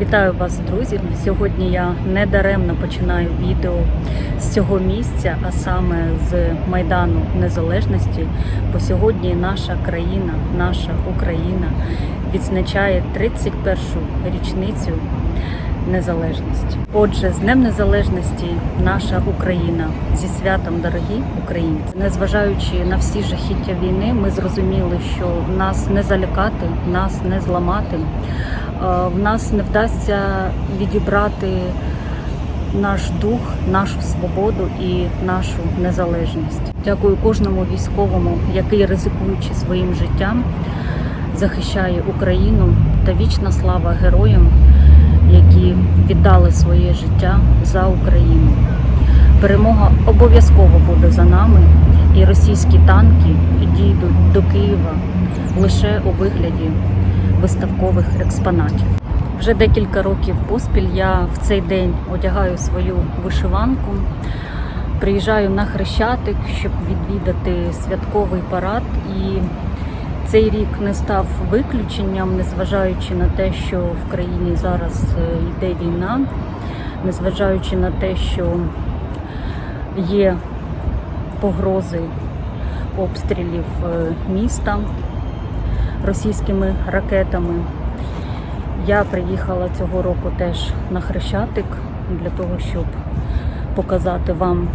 Вітаю вас, друзі! Сьогодні я недаремно починаю відео з цього місця, а саме з Майдану Незалежності. Бо сьогодні наша країна, наша Україна відзначає 31-шу річницю незалежності. Отже, з Днем Незалежності наша Україна зі святом, дорогі українці. Незважаючи на всі жахіття війни, ми зрозуміли, що нас не залякати, нас не зламати. Е, В нас не вдасться відібрати наш дух, нашу свободу і нашу незалежність. Дякую кожному військовому, який ризикуючи своїм життям, захищає Україну та вічна слава героям, які віддали своє життя за Україну. Перемога обов'язково буде за нами, і російські танки дійдуть до Києва лише у вигляді виставкових експонатів. Вже декілька років поспіль я в цей день одягаю свою вишиванку, приїжджаю на Хрещатик, щоб відвідати святковий парад. І цей рік не став виключенням, незважаючи на те, що в країні зараз е, йде війна, незважаючи на те, що є погрози обстрілів е, міста російськими ракетами. Я приїхала цього року теж на Хрещатик для того, щоб показати вам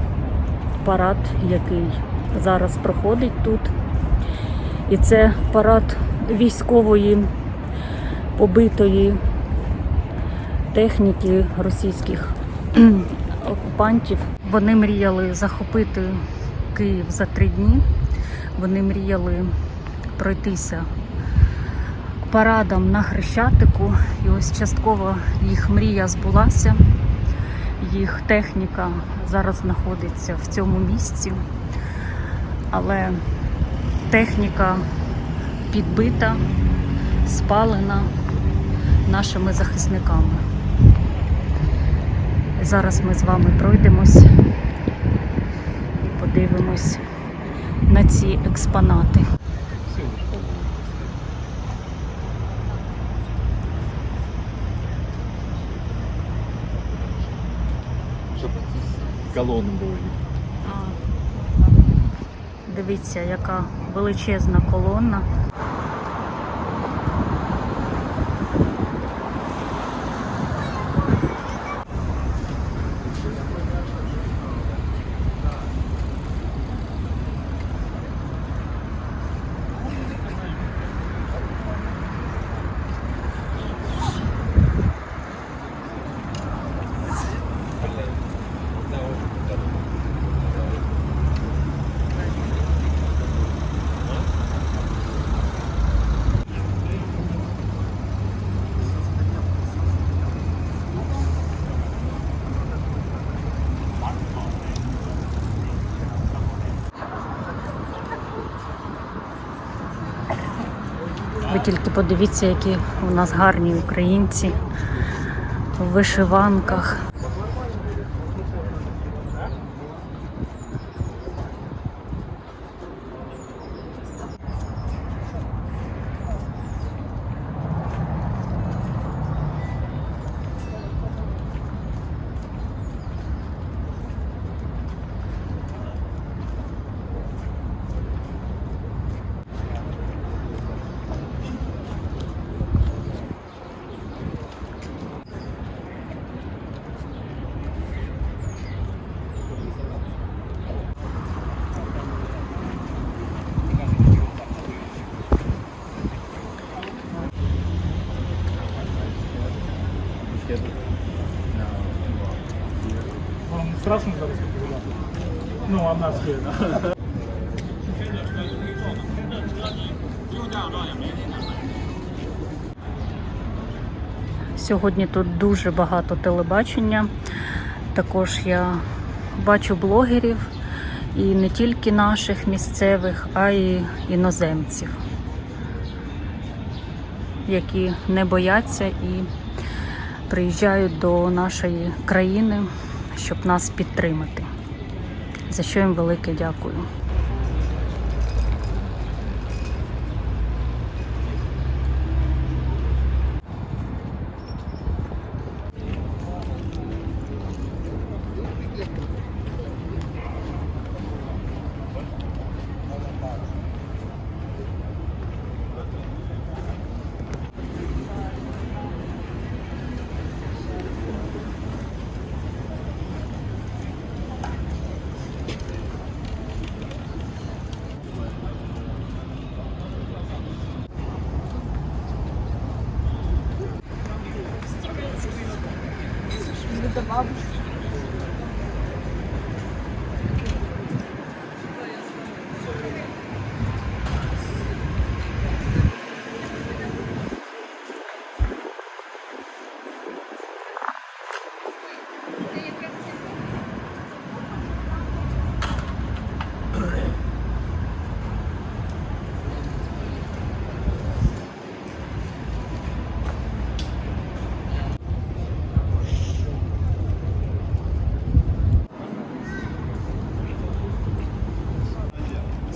парад, який зараз проходить тут. І це парад військової побитої техніки російських окупантів. Вони мріяли захопити Київ за три дні. Вони мріяли пройтися парадом на Хрещатику. І ось частково їх мрія збулася. Їх техніка зараз знаходиться в цьому місці, але техніка підбита, спалена нашими захисниками. Зараз ми з вами пройдемось і подивимось на ці експонати. Щоб колонни були. Дивіться, яка величезна колона. Ви тільки подивіться, які у нас гарні українці в вишиванках. Страшно зараз відповідати? Ну, а нас є. Сьогодні тут дуже багато телебачення. Також я бачу блогерів і не тільки наших місцевих, а й іноземців, які не бояться і приїжджають до нашої країни, щоб нас підтримати. За що їм велике дякую.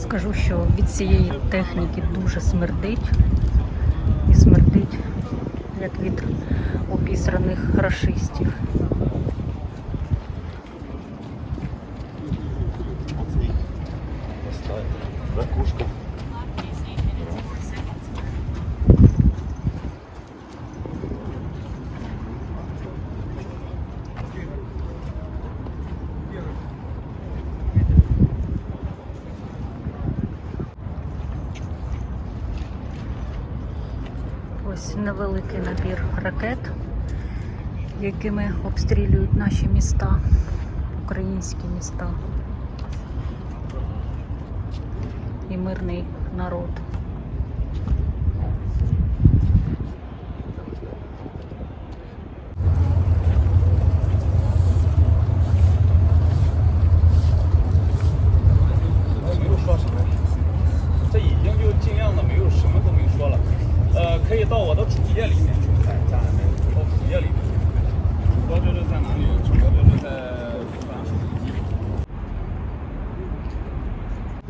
Скажу, що від цієї техніки дуже смердить. І смердить, як від обісраних рашистів. Ось невеликий набір ракет, якими обстрілюють наші міста, українські міста і мирний народ. 可以到我的主页里面去看，家人们，到主页里面。主播这是在哪里？主播这是在武汉。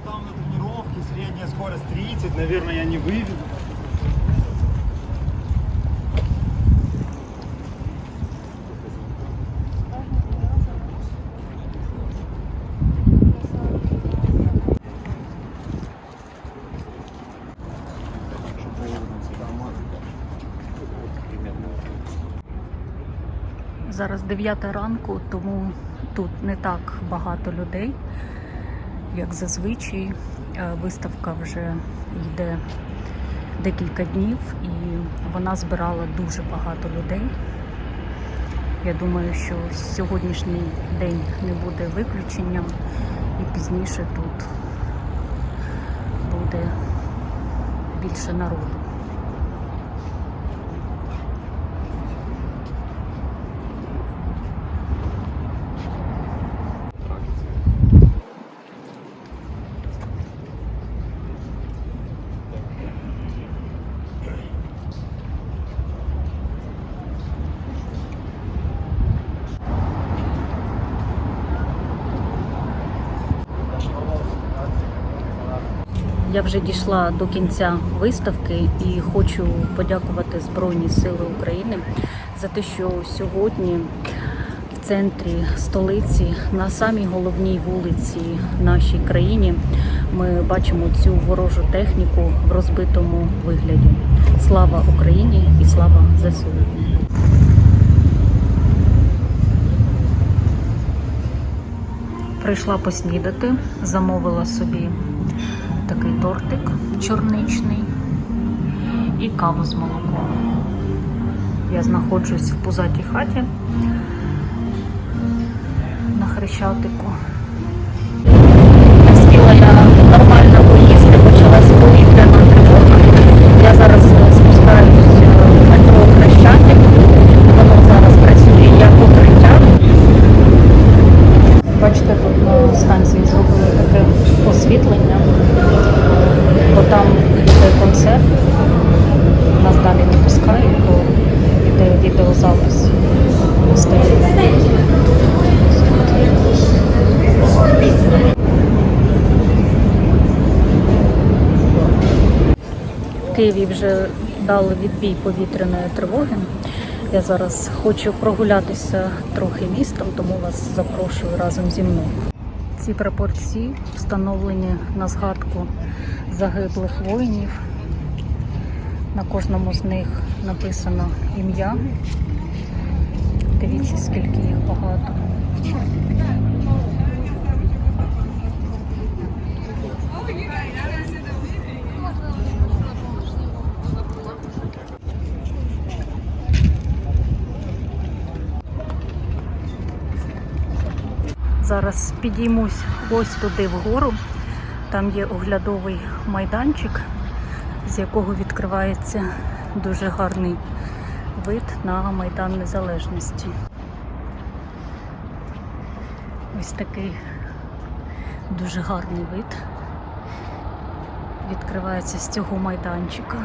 Там на тренировке средняя скорость 30, наверное, я не выведу. Зараз 9 ранку, тому тут не так багато людей, як зазвичай. Е, Виставка вже йде декілька днів і вона збирала дуже багато людей. Я думаю, що сьогоднішній день не буде виключенням, і пізніше тут буде більше народу. Я вже дійшла до кінця виставки і хочу подякувати Збройні Сили України за те, що сьогодні в центрі столиці, на самій головній вулиці нашій країні, ми бачимо цю ворожу техніку в розбитому вигляді. Слава Україні і слава ЗСУ! Прийшла поснідати, замовила собі такий тортик чорничний і каву з молоком. Я знаходжусь в пузатій хаті на Хрещатику. Києві вже дали відбій повітряної тривоги. Я зараз хочу прогулятися трохи містом, тому вас запрошую разом зі мною. Ці прапорці встановлені на згадку загиблих воїнів. На кожному з них написано ім'я. Дивіться, скільки їх багато. Зараз підіймусь ось туди вгору. Там є оглядовий майданчик, з якого відкривається дуже гарний вид на Майдан Незалежності. Ось такий дуже гарний вид відкривається з цього майданчика.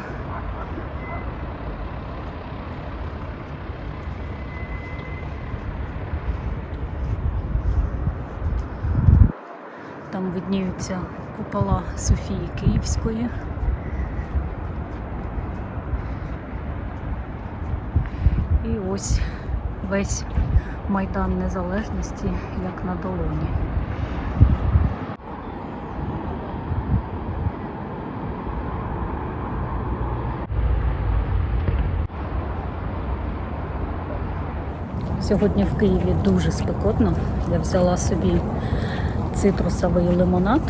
Там видніються купола Софії Київської. І ось весь Майдан Незалежності як на долоні. Сьогодні в Києві дуже спекотно. Я взяла собі цитрусовий лимонад.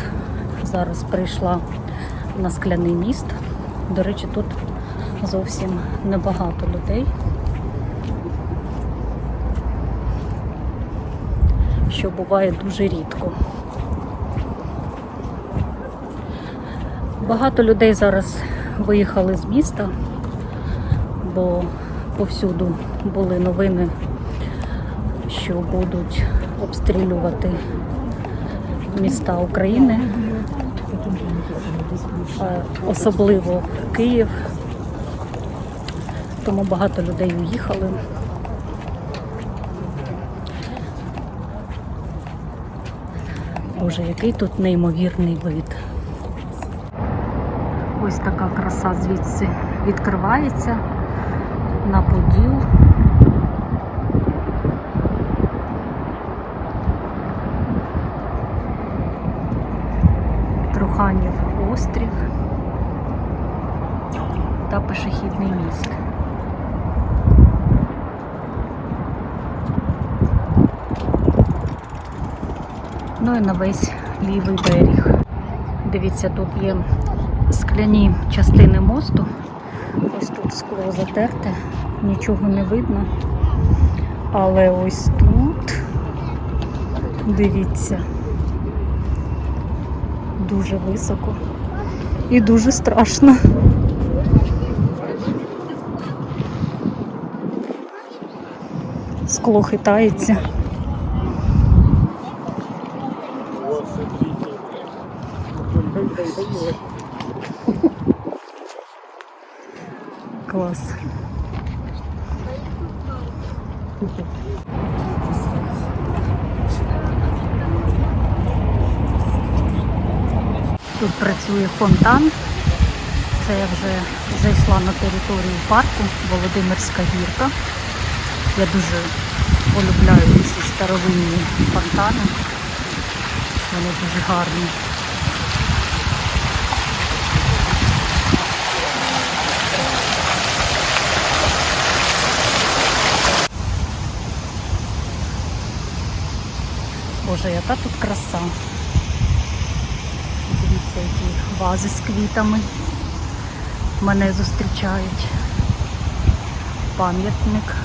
Зараз прийшла на скляний міст. До речі, тут зовсім небагато людей. Що буває дуже рідко. Багато людей зараз виїхали з міста, бо повсюду були новини, що будуть обстрілювати міста України, е, особливо Київ. Тому багато людей уїхали. Боже, який тут неймовірний вид. Ось така краса звідси відкривається на поділ. Острів та пішохідний міст. Ну і на весь лівий берег. Дивіться, тут є скляні частини мосту. Ось тут скло затерте, нічого не видно. Але ось тут, дивіться, дуже високо і дуже страшно. Скло хитається. Клас. Тут працює фонтан. Це я вже зайшла на територію парку Володимирська гірка. Я дуже полюбляю ці старовинні фонтани. Вони дуже гарні. Боже, яка тут краса. Які вази з квітами мене зустрічають. Пам'ятник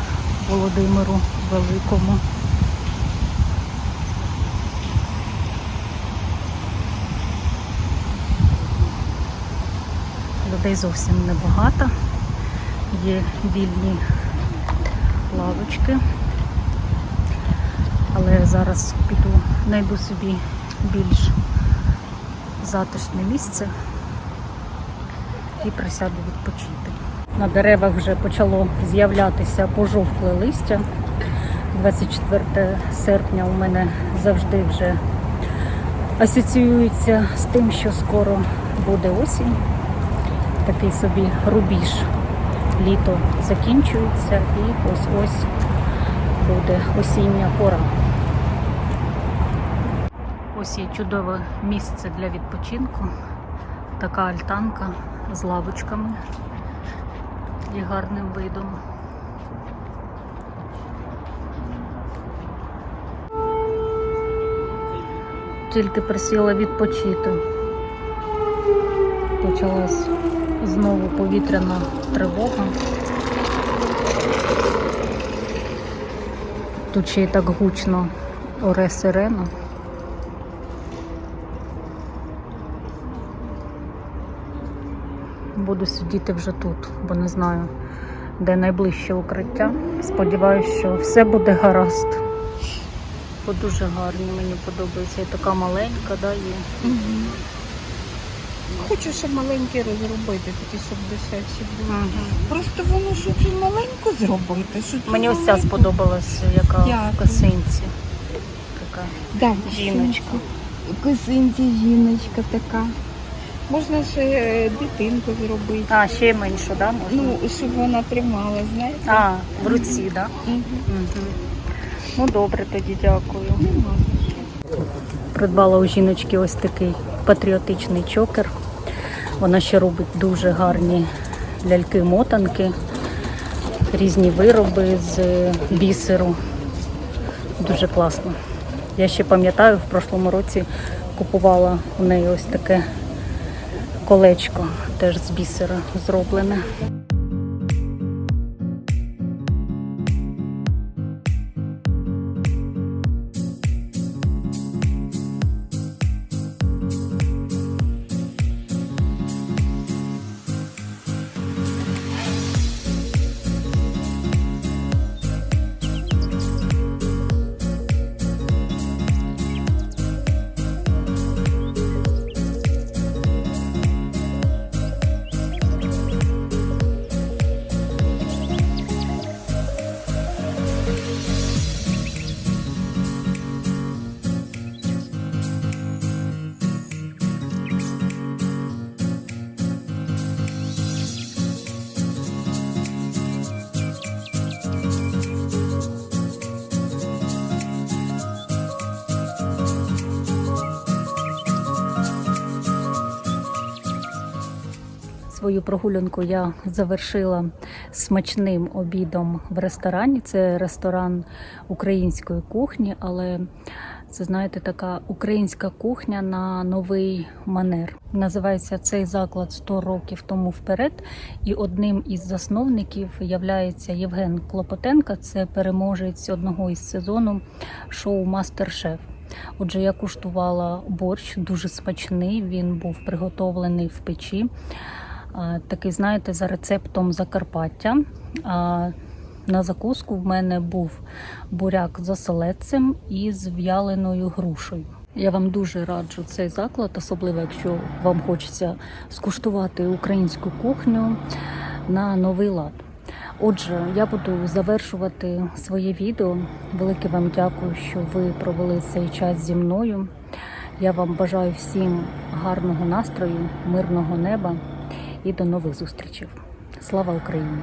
Володимиру Великому. Людей зовсім небагато. Є вільні лавочки. Але зараз піду, знайду собі більш затишне місце і присяду відпочити. На деревах вже почало з'являтися пожовкле листя. 24 серпня у мене завжди вже асоціюється з тим, що скоро буде осінь. Такий собі рубіж. Літо закінчується і ось-ось буде осіння пора. Є чудове місце для відпочинку. Така альтанка з лавочками і гарним видом. Тільки присіла відпочити. Почалась знову повітряна тривога. Тут ще й так гучно оре сирена. Буду сидіти вже тут, бо не знаю, де найближче укриття. Сподіваюсь, що все буде гаразд. Бо дуже гарні, мені подобається. І така маленька, да, є. Хочу ще маленькі розробити, такі, щоб дешевші були. Мгм. Просто воно що цю маленьку зробити. Що цю Мені ось ця маленьку- сподобалася, яка в косинці. Така Да, жіночка. косинці жіночка така. Можна ще е, дитинку зробити. А, ще менше, да? Можна? Ну, щоб вона тримала, знаєте? А, в руці, да? Мгм. Угу. Ну добре, тоді дякую. Придбала у жіночки ось такий патріотичний чокер. Вона ще робить дуже гарні ляльки-мотанки, різні вироби з бісеру. Дуже класно. Я ще пам'ятаю, в прошлому році купувала у неї ось таке колечко, теж з бісера зроблене. Свою прогулянку я завершила смачним обідом в ресторані. Це ресторан української кухні, але це знаєте така українська кухня на новий манер. Називається цей заклад «100 років тому вперед. І одним із засновників являється Євген Клопотенко. Це переможець одного із сезону шоу Мастер-шеф. Отже, я куштувала борщ, дуже смачний. Він був приготовлений в печі. Такий, знаєте, за рецептом Закарпаття. На закуску в мене був буряк з оселедцем і з в'яленою грушею. Я вам дуже раджу цей заклад, особливо якщо вам хочеться скуштувати українську кухню на новий лад. Отже, я буду завершувати своє відео. Велике вам дякую, що ви провели цей час зі мною. Я вам бажаю всім гарного настрою, мирного неба і до нових зустрічей. Слава Україні!